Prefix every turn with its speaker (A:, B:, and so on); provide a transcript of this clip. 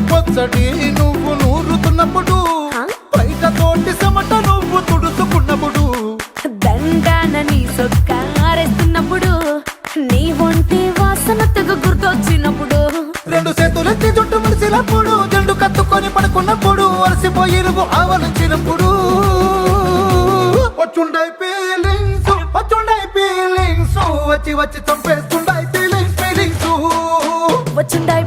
A: పొట్టి పొచ్చడి నువ్వు నూరుతున్నప్పుడు బయట తోటి సమట నువ్వు తుడుచుకున్నప్పుడు
B: దండాన నీ సొక్కారేస్తున్నప్పుడు నీ వంటి వాసన తెగ గుర్తొచ్చినప్పుడు.
A: రెండు చేతులెత్తి జుట్టు ముడిసినప్పుడు జండు కత్తుకొని పడుకున్నప్పుడు అలసిపోయి ఇరుగు ఆవలించినప్పుడు. వచ్చుండై ఫీలింగ్స్ వచ్చుండై ఫీలింగ్స్ వచ్చి వచ్చి చంపేస్తుండై ఫీలింగ్స్ ఫీలింగ్స్ వచ్చుండై